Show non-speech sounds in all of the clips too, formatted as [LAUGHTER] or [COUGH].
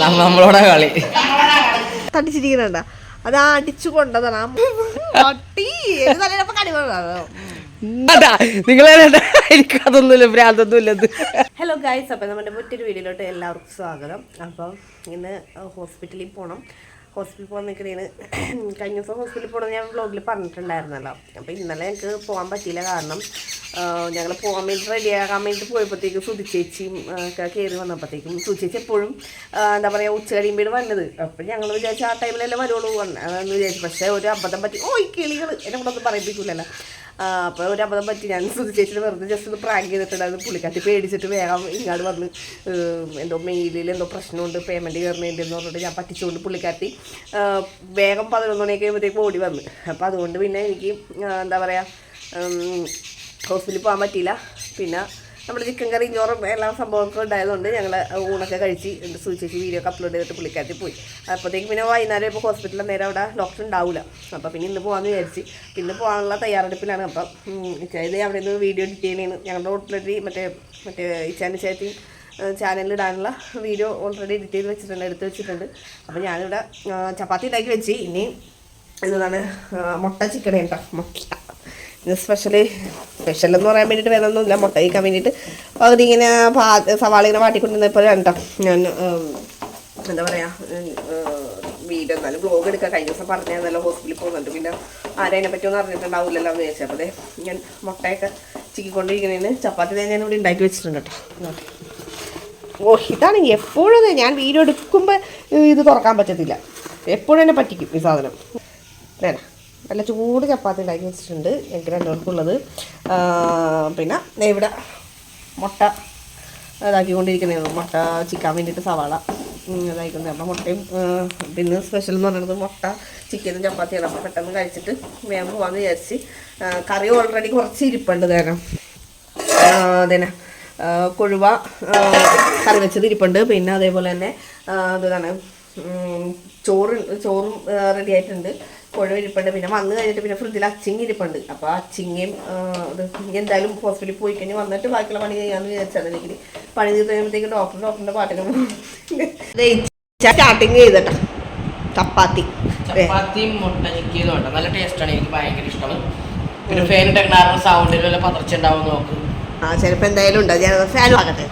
നമ്മളോടെ കളി. തടിച്ചിരിക്കുന്നുണ്ട. അത് അടിച്ചു കൊണ്ടതാണ്. ഹലോ ഗായ്സ് അപ്പം നമ്മുടെ മറ്റൊരു വീഡിയോയിലോട്ട് എല്ലാവർക്കും സ്വാഗതം. അപ്പം ഇന്ന് ഹോസ്പിറ്റലിൽ പോകണം ഹോസ്പിറ്റലിൽ പോകാൻ നിൽക്കണേന്. കഴിഞ്ഞ ദിവസം ഹോസ്പിറ്റലിൽ പോകണം ഞാൻ വ്ളോഗിൽ പറഞ്ഞിട്ടുണ്ടായിരുന്നല്ലോ. അപ്പോൾ ഇന്നലെ ഞങ്ങൾക്ക് പോകാൻ പറ്റിയില്ല. കാരണം ഞങ്ങൾ പോകാൻ വേണ്ടി റെഡിയാകാൻ വേണ്ടി പോയപ്പോഴത്തേക്കും സുതിച്ചേച്ചിയും ഒക്കെ കയറി വന്നപ്പോഴത്തേക്കും സുതിച്ചേച്ചി എപ്പോഴും എന്താ പറയുക ഉച്ച കഴിയുമ്പോൾ വന്നത്. അപ്പോൾ ഞങ്ങൾ വിചാരിച്ചു ആ ടൈമിലല്ലേ വരുള്ളൂ അതെന്ന് വിചാരിച്ചു. പക്ഷേ ഒരു അബദ്ധം പറ്റി ഓ ഈ കിളികൾ എന്നെ കൂടെ ഒന്നും പറയിപ്പിക്കില്ലല്ലോ അപ്പോൾ ഒരു അബദ്ധം പറ്റി. ഞാൻ സുധി ചേച്ചിനെ വെറുതെ ജസ്റ്റ് ഒന്ന് പ്രാങ്ക് ചെയ്തിട്ടുണ്ടായിരുന്നു പുള്ളിക്കാട്ടി പേടിച്ചിട്ട് വേഗം ഇങ്ങോട്ട് വന്ന് എന്തോ മെയിലിൽ എന്തോ പ്രശ്നമുണ്ട് പേയ്മെന്റ് കയറുന്നതിന്റെ എന്ന് പറഞ്ഞിട്ട് ഞാൻ പറ്റിച്ചുകൊണ്ട് പുള്ളിക്കാട്ടി വേഗം പതിനൊന്ന് മണിയൊക്കെ കഴിയുമ്പോഴത്തേക്ക് ഓടി വന്ന്. അപ്പോൾ അതുകൊണ്ട് പിന്നെ എനിക്ക് എന്താ പറയാ ഹോസ്പിറ്റലിൽ പോകാൻ പറ്റിയില്ല. പിന്നെ നമ്മുടെ ചിക്കൻ കറി ഇഞ്ഞോറും എല്ലാ സംഭവമൊക്കെ ഉണ്ടായതുകൊണ്ട് ഞങ്ങൾ ഊണൊക്കെ കഴിച്ച് സൂചിച്ച് വീഡിയോ ഒക്കെ അപ്ലോഡ് ചെയ്തിട്ട് പുള്ളിക്കാരത്തിൽ പോയി. അപ്പോഴത്തേക്ക് പിന്നെ വൈകുന്നേരം ഇപ്പോൾ ഹോസ്പിറ്റലിൽ നേരെ അവിടെ ഡോക്ടർ ഉണ്ടാവില്ല അപ്പോൾ പിന്നെ ഇന്ന് പോകാമെന്ന് വിചാരിച്ച്. പിന്നെ പോകാനുള്ള തയ്യാറെടുപ്പിലാണ്. അപ്പം ഇത് അവിടെ നിന്ന് വീഡിയോ എഡിറ്റ് ചെയ്യണേന്ന് ഞങ്ങളുടെ ഓൾറെഡി മറ്റേ മറ്റേ ഇച്ചാന്റെ ചേച്ചി ചാനലിൽ ഇടാനുള്ള വീഡിയോ ഓൾറെഡി എഡിറ്റ് ചെയ്ത് വെച്ചിട്ടുണ്ട് എടുത്ത് വെച്ചിട്ടുണ്ട്. അപ്പോൾ ഞാനിവിടെ ചപ്പാത്തി ഉണ്ടാക്കി വെച്ച്. ഇനി എന്താണ് മുട്ട ചിക്കൻ മുട്ട. ഇത് സ്പെഷ്യൽ സ്പെഷ്യൽ എന്ന് പറയാൻ വേണ്ടിയിട്ട് വേണമെന്നില്ല മുട്ട കഴിക്കാൻ വേണ്ടിയിട്ട്. പകുതി ഇങ്ങനെ പാ സവാള ഇങ്ങനെ വാട്ടിക്കൊണ്ടിരുന്നപ്പോൾ കേട്ടോ ഞാൻ എന്താ പറയുക വീഡിയോ എന്നാലും ബ്ലോഗ് എടുക്കാൻ കഴിഞ്ഞ ദിവസം പറഞ്ഞാൽ ഹോസ്പിറ്റലിൽ പോകുന്നുണ്ട്. പിന്നെ ആരതിനെ പറ്റിയൊന്നും അറിഞ്ഞിട്ടുണ്ടാവില്ലല്ലോ എന്ന് വിചാരിച്ചു. അപ്പോൾ ഞാൻ മുട്ടയൊക്കെ ചിക്കിക്കൊണ്ടിരിക്കുന്നതിന് ചപ്പാത്തി ഞാൻ ഇവിടെ ഉണ്ടാക്കി വെച്ചിട്ടുണ്ട് കേട്ടോ. ഓ ഇതാണ് എപ്പോഴും ഞാൻ വീഡിയോ എടുക്കുമ്പോൾ ഇത് തുറക്കാൻ പറ്റത്തില്ല. എപ്പോഴും എന്നെ പറ്റിക്കും ഈ സാധനം. വേണം നല്ല ചൂട് ചപ്പാത്തി ഉണ്ടാക്കി വെച്ചിട്ടുണ്ട് ഞങ്ങൾക്ക് രണ്ടുപേർക്കുള്ളത് പിന്നെ ഇവിടെ മുട്ട ഇതാക്കിക്കൊണ്ടിരിക്കുന്നതാണ്. മുട്ട ചിക്കൻ വേണ്ടിയിട്ട് സവാള. ഇതായിക്കൊണ്ട് അപ്പോൾ മുട്ടയും പിന്നെ സ്പെഷ്യൽ എന്ന് പറയുന്നത് മുട്ട ചിക്കനും ചപ്പാത്തിയാണ് അപ്പോൾ പെട്ടെന്ന് കഴിച്ചിട്ട് വേഗം പോകാമെന്ന് വിചാരിച്ച് കറി ഓൾറെഡി കുറച്ച് ഇരിപ്പുണ്ട് തേനം അതേനാ. കൊഴുവ കറി വെച്ചത് ഇരിപ്പുണ്ട്. പിന്നെ അതേപോലെ തന്നെ എന്താണ് ചോറ് ചോറും റെഡി ആയിട്ടുണ്ട്. കൊഴുവ ഇരിപ്പുണ്ട്. പിന്നെ വന്നു കഴിഞ്ഞിട്ട് പിന്നെ ഫ്രിഡ്ജിൽ അച്ചിങ്ങി ഇരിപ്പുണ്ട്. അപ്പോൾ അച്ചിങ്ങയും അത് ഇത് എന്തായാലും ഹോസ്പിറ്റലിൽ പോയി കഴിഞ്ഞ് വന്നിട്ട് ബാക്കിയുള്ള പണി ചെയ്യാമെന്ന് വിചാരിച്ചാണ് എനിക്ക് പണി ചെയ്ത് കഴിയുമ്പോഴത്തേക്ക് ഡോക്ടർ ഡോക്ടറിന്റെ പാട്ടിന് സ്റ്റാർട്ടിങ് ചെയ്തട്ടോ. ചപ്പാത്തി. ചപ്പാത്തിയും മുട്ട നല്ല ടേസ്റ്റാണ് എനിക്ക് ഭയങ്കര ഇഷ്ടമാണ് പിന്നെ ഫാൻ ഇട്ട കാരണം സൗണ്ടിൽ വല്ല പതർച്ച ഉണ്ടാവും നോക്ക്. ആ ചിലപ്പോൾ എന്തായാലും ഉണ്ട്. ഞാൻ ഫാൻ ആകട്ടെ.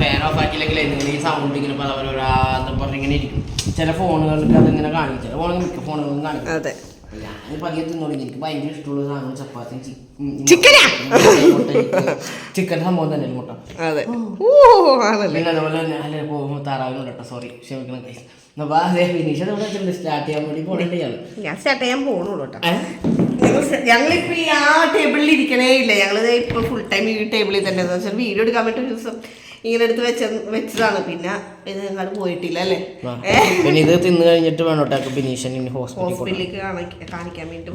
ഫാൻ ഓഫ് ആക്കിയില്ലെങ്കിൽ എന്തെങ്കിലും ഈ സൗണ്ട് ഇങ്ങനെ പറഞ്ഞിങ്ങനെ ഇരിക്കും. ചില ഫോണുകൾക്ക് അതിങ്ങനെ കാണിക്കും. ചില ഫോണുകൾ മിക്ക ഫോണുകളും കാണിക്കും. അതെ. ഞാൻ പതിയെ തിന്നോളി. എനിക്ക് ഭയങ്കര ഇഷ്ടമുള്ള സാധനം ചപ്പാത്തി ചിക്കനാ? ചിക്കൻ സംഭവം തന്നെ മുട്ട? അതെ. പിന്നെ അതുപോലെ തന്നെ അല്ലെ പോകുമ്പോൾ താറാവിനുണ്ട് കേട്ടോ സോറി ക്ഷമിക്കണം. എന്നാ അതെ ഫിനിഷ് സ്റ്റാർട്ട് ചെയ്യാൻ വേണ്ടി പോകേണ്ട ഇയാൾ. ഞാൻ സ്റ്റാർട്ട് ചെയ്യാൻ പോകണുള്ളൂ കേട്ടോ? ഞങ്ങളിപ്പോ ഈ ആ ടേബിളിൽ ഇരിക്കണേ ഇല്ല. ഞങ്ങൾ ഇപ്പൊ ഫുൾ ടൈം ഈ ടേബിളിൽ തന്നെ. എന്ന് വെച്ചാൽ വീഡിയോ എടുക്കാൻ വേണ്ടി ഒരു ദിവസം ഇങ്ങനെ എടുത്ത് വെച്ച വെച്ചതാണ്. പിന്നെ ഇത് അങ്ങോട്ട് പോയിട്ടില്ല അല്ലേ? പിന്നെ ഇത് തിന്നു കഴിഞ്ഞിട്ട് വേണം കേട്ടോ. ബിനീഷൻ ഇനി ഹോസ്പിറ്റലിലേക്ക് കാണിക്കാൻ വേണ്ടി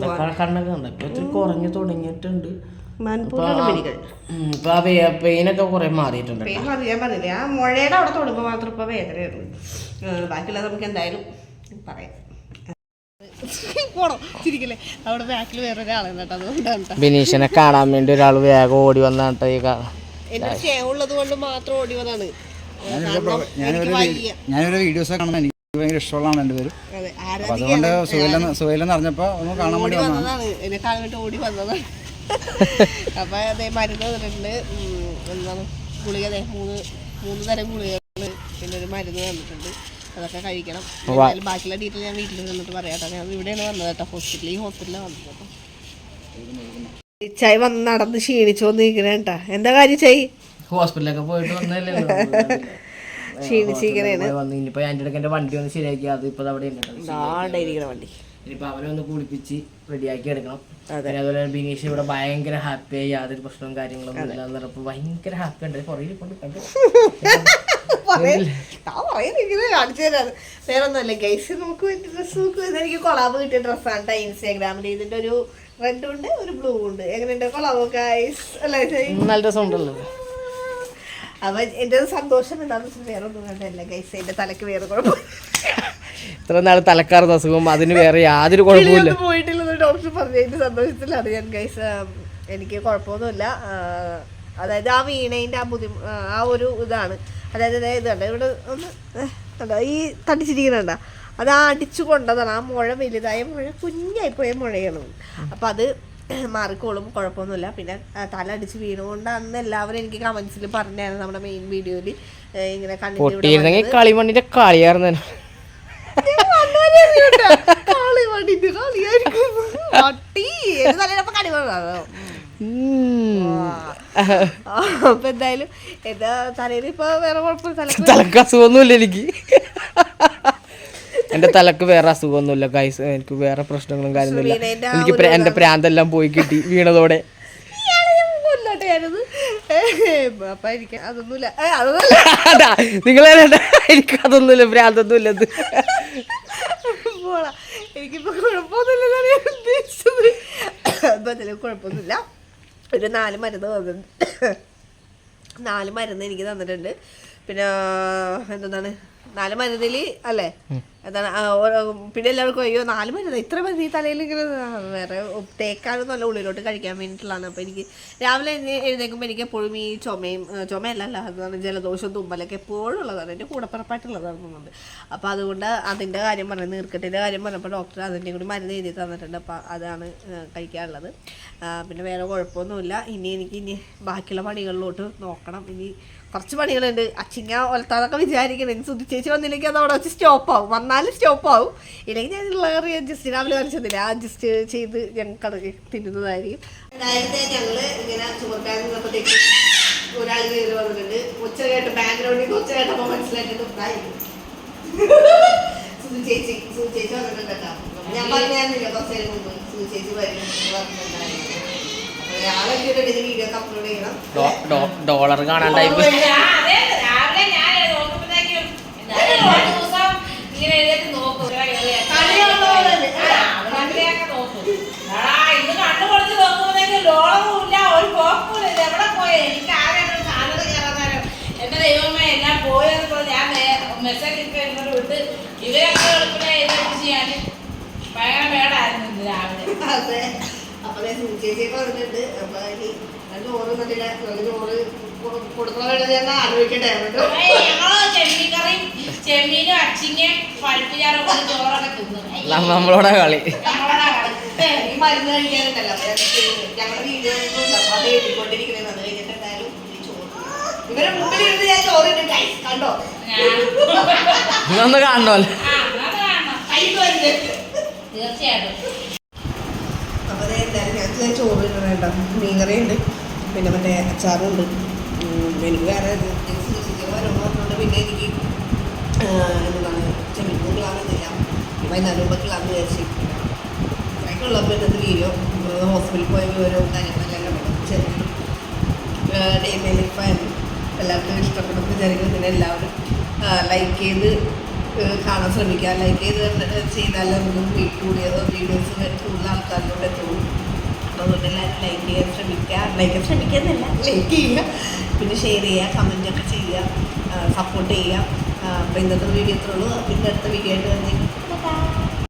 കണ്ണൊക്കെ ഉണ്ട് ഇപ്പൊ ഇത്തിരി കുറഞ്ഞു തുടങ്ങിയിട്ടുണ്ട്. പെയിനൊക്കെ കുറെ മാറിയിട്ടുണ്ട് പെയിൻ അറിയാൻ പറഞ്ഞില്ല ആ മുഴയുടെ അവിടെ തൊടുമ്പോൾ മാത്രം ഇപ്പൊ വേദനയുള്ളൂ ബാക്കിയുള്ളത് നമുക്ക് എന്തായാലും പറയാം. പോണോ? ചിരിക്കല്ലേ? അവിടെ ബാക്കിൽ വേറെ ഒരാളാണ് കേട്ടോ അതുകൊണ്ടാണ് കേട്ടോ. ബിനീഷിനെ കാണാൻ വേണ്ടി ഒരാൾ വേഗം ഓടി വന്നാട്ടോ ഈ കൊണ്ട് മാത്രം ഓടി ഞാനൊരു വീഡിയോസ് കാണുമ്പോൾ എനിക്ക് ഭയങ്കര ഇഷ്ടമുള്ളതാണ് എന്റെ പേര്. അതുകൊണ്ട് സുഹൈലെന്ന് സുഹൈലെന്ന് അറിഞ്ഞപ്പോൾ ഒന്ന് കാണാൻ വേണ്ടി വന്നതാണ്. എന്നെ കാണാൻ ഓടി വന്നതാണ്. [LAUGHS] അപ്പൊ അതേ മരുന്ന് തന്നിട്ടുണ്ട്. എന്താണ് ഗുളിക മൂന്ന് മൂന്ന് തരം ഗുളികകൾ പിന്നെ ഒരു മരുന്ന് തന്നിട്ടുണ്ട്. അതൊക്കെ കഴിക്കണം. എന്തായാലും ബാക്കിയുള്ള ഡീറ്റെയിൽ ഞാൻ വീട്ടിൽ നിന്നിട്ട് പറയാം കേട്ടോ. ഞാൻ ഇവിടെയാണ് വന്നത് കേട്ടോ. ഹോസ്പിറ്റലിൽ ഈ ഹോസ്പിറ്റലിലാണ് വന്നത് കേട്ടോ. ചായ വന്ന് നടന്ന് ക്ഷീണിച്ചു വന്നിരിക്കണേ കേട്ടാ. എന്താ കാര്യം ചായ? ഹോസ്പിറ്റലൊക്കെ പോയിട്ട് വന്നല്ലേ [LAUGHS] ക്ഷീണിച്ചിരിക്കണേണ്. ഇനിയിപ്പോ എന്റെ ഇടയ്ക്ക് എന്റെ വണ്ടി ഒന്ന് ശരിയാക്കി അത് ഇപ്പൊ അവിടെ. ഇരിക്കണ വണ്ടി. ഇനിയിപ്പോ അവനെ ഒന്ന് കുളിപ്പിച്ച് റെഡിയാക്കി എടുക്കണം. അതുപോലെ ബിനീഷ് ഇവിടെ ഭയങ്കര ഹാപ്പിയായി യാതൊരു പ്രശ്നവും കാര്യങ്ങളും ഇല്ല എന്നപ്പോ ഭയങ്കര ഹാപ്പി ഉണ്ട്. കുറേ കൊണ്ട്? [LAUGHS] ഞാൻ കാണിച്ചു വേറെ ഒന്നുമല്ല ഗൈസ് നമുക്ക് വേണ്ടി ഡ്രസ്സ് എനിക്ക് കൊളാബ് കിട്ടിയ ഡ്രസ്സാണ് കേട്ടോ ഇൻസ്റ്റാഗ്രാമിൽ ഇതിന്റെ ഒരു റെഡ് ഉണ്ട് ഒരു ബ്ലൂ ഉണ്ട്. എങ്ങനെയുണ്ട് കൊളാബ് ഗൈസ്? നല്ല രസമുണ്ടല്ലോ അപ്പൊ എന്റെ സന്തോഷം എന്താണെന്ന് വെച്ചാൽ വേറെ ഒന്നും കണ്ടല്ല ഗൈസ് എന്റെ തലക്ക് വേറെ കുഴപ്പമില്ല ഇത്ര നാൾ തലക്കാർന്ന അസുഖം അതിന് വേറെ യാതൊരു കുഴപ്പമില്ല പോയിട്ടില്ലെന്ന് ഡോക്ടർ പറഞ്ഞു എന്റെ സന്തോഷത്തിലാണ് ഞാൻ ഗൈസ് എനിക്ക് കുഴപ്പമൊന്നുമില്ല. അതായത് ആ വീണേന്റെ ആ ബുദ്ധിമു ആ ഒരു ഇതാണ്. അതായത് ഇത് കണ്ടോ ഇവിടെ ഒന്ന് കണ്ടോ ഈ തടിച്ചിരിക്കുന്നുണ്ട അത് ആ അടിച്ചു കൊണ്ടതാണ്. ആ മുഴ വലുതായ മുഴ കുഞ്ഞായിപ്പോയ മുഴയാണ്. അപ്പം അത് മാറിക്കോളും. കുഴപ്പമൊന്നുമില്ല. പിന്നെ തല അടിച്ച് വീണുകൊണ്ടാണ് എല്ലാവരും എനിക്ക് കമൻസിൽ പറഞ്ഞായിരുന്നു നമ്മുടെ മെയിൻ വീഡിയോയിൽ ഇങ്ങനെ പൊട്ടിയിരുന്നെങ്കിൽ കളിമണ്ണിന്റെ കളിയായിരുന്നു കാളി വണ്ടിട്ട് കളിയായിരിക്കും. അപ്പൊ എന്തായാലും എന്താ തലയിൽ ഇപ്പൊ വേറെ കുഴപ്പമില്ല തലക്ക് അസുഖമൊന്നുമില്ല എനിക്ക്. എന്റെ തലക്ക് വേറെ അസുഖമൊന്നുമില്ല ഗൈസ് എനിക്ക് വേറെ പ്രശ്നങ്ങളും കാര്യമൊന്നുമില്ല എനിക്ക് എന്റെ പ്രാന്തെല്ലാം പോയി കിട്ടി വീണതോടെ. നിങ്ങളെ എനിക്ക് അതൊന്നുമില്ല പ്രാന്തൊന്നുമില്ല എനിക്കിപ്പോ കുഴപ്പമൊന്നുമില്ല ഉദ്ദേശിച്ചത്. അപ്പൊ കുഴപ്പമൊന്നുമില്ല. ഒരു നാല് മരുന്ന് തന്നിട്ടുണ്ട്. നാല് മരുന്ന് എനിക്ക് തന്നിട്ടുണ്ട്. പിന്നെ എന്താണ്? നാല് മരുന്നിൽ അല്ലേ? എന്താണ് പിന്നെ എല്ലാവർക്കും അയ്യോ നാല് മരുന്ന് ഇത്ര മരുന്ന് ഈ തലയിൽ ഇങ്ങനെ വേറെ തേക്കാനും നല്ല ഉള്ളിലോട്ട് കഴിക്കാൻ വേണ്ടിയിട്ടുള്ളതാണ്. അപ്പോൾ എനിക്ക് രാവിലെ എഴുന്നേക്കുമ്പോൾ എനിക്ക് എപ്പോഴും ഈ ചുമയും ചുമയല്ലല്ല ചുമയല്ല ജലദോഷം തുമ്പലൊക്കെ എപ്പോഴും ഉള്ളതാണ്. എന്റെ കൂടപ്പുറപ്പായിട്ടുള്ളതാണ് തോന്നുന്നത് അപ്പോൾ അതുകൊണ്ട് അതിന്റെ കാര്യം പറഞ്ഞു നീർക്കെട്ടിന്റെ കാര്യം പറഞ്ഞപ്പോൾ ഡോക്ടർ അതിന്റെ കൂടി മരുന്ന് എഴുതി തന്നിട്ടുണ്ട്. അപ്പോൾ അതാണ് കഴിക്കാനുള്ളത്. പിന്നെ വേറെ കുഴപ്പമൊന്നുമില്ല. ഇനി എനിക്ക് ഇനി ബാക്കിയുള്ള പണികളിലോട്ട് നോക്കണം. ഇനി കുറച്ച് പണികളുണ്ട്. അച്ചിങ്ങ ഒലത്താന്നൊക്കെ വിചാരിക്കണം. ഇനി സുധി ചേച്ചി വന്നില്ലെങ്കിൽ അത് അവിടെ വെച്ച് സ്റ്റോപ്പ് ആവും വന്നാലും സ്റ്റോപ്പ് ആവും ഇല്ലെങ്കിൽ ഞാൻ ഉള്ള ജസ്റ്റ് രാവിലെ വരച്ചതില്ല. അഡ്ജസ്റ്റ് ചെയ്ത് ഞങ്ങൾ കടക്കി തിന്നുന്നതായിരിക്കും. ചേച്ചി സുധി ചേച്ചി വന്നിട്ടുണ്ട് ഞാൻ പറഞ്ഞായിരുന്നില്ല കുറച്ച് നേരം മുമ്പ്. സുധി ചേച്ചി വരും ഡോളർ കാണാൻ ടൈപ്പ് മെസ്സേജ് ഒക്കെ ഇങ്ങോട്ട് വിട്ട് ഇവരൊക്കെ വെളുപ്പിനെ ചെയ്യാൻ ഭയങ്കര മേടായിരുന്നു രാവിലെ. അപ്പൊ അപ്പൊ ഇനി ഞാൻ ആലോചിക്കട്ടെ. നമ്മളോടെ കളി. ഈ മരുന്ന് കഴിക്കാനുണ്ടല്ലോ അപ്പൊ ഞാൻ ഞങ്ങളുടെ വീഡിയോ അപ്പൊ അത് എഴുതിക്കൊണ്ടിരിക്കുന്നത് അത് കഴിഞ്ഞിട്ട് എന്തായാലും ചോറ് ഇവരെ മുമ്പിൽ ഇരുന്ന് ഞാൻ ചോറ് ഇട്ട് കണ്ടോ? ഇതൊന്ന് കാണണമല്ലോ തീർച്ചയായിട്ടും. ഞങ്ങൾക്ക് ചോറ് കേട്ടോ ഉണ്ട് പിന്നെ മറ്റേ അച്ചാറുണ്ട്. എനിക്ക് വേറെ വരുന്നതുകൊണ്ട് പിന്നെ എനിക്ക് എന്താണ് ക്ലാന്നില്ല വൈകുന്നേരം മുമ്പ് ക്ലാന്ന് വിചാരിച്ചു ഇത്രയൊക്കെ ഉള്ളപ്പോൾ ഇന്നത്തെ വീഡിയോ? ഹോസ്പിറ്റലിൽ പോയ വിവരവും കാര്യങ്ങളെല്ലാം ചെറിയ ഡേ മൈ എല്ലാവർക്കും ഇഷ്ടപ്പെടും വിചാരിക്കുന്നു. പിന്നെ എല്ലാവരും ലൈക്ക് ചെയ്ത് കാണാൻ ശ്രമിക്കുക. ലൈക്ക് ചെയ്ത് ചെയ്താലും നമുക്ക് കൂടിയ വീഡിയോസ് കൂടുതൽ ആൾക്കാരിലോട്ട് എത്തുള്ളൂ. അപ്പോൾ അതുകൊണ്ട് എല്ലാവരും ലൈക്ക് ചെയ്യാൻ ശ്രമിക്കുക ലൈക്ക് എന്നല്ല ലൈക്ക് ചെയ്യുക പിന്നെ ഷെയർ ചെയ്യുക കമന്റ് ഒക്കെ ചെയ്യുക സപ്പോർട്ട് ചെയ്യുക അപ്പോൾ ഇന്നത്തെ വീഡിയോ ഇത്രയുള്ളൂ പിന്നെ അടുത്ത വീഡിയോ ആയിട്ട് തന്നെ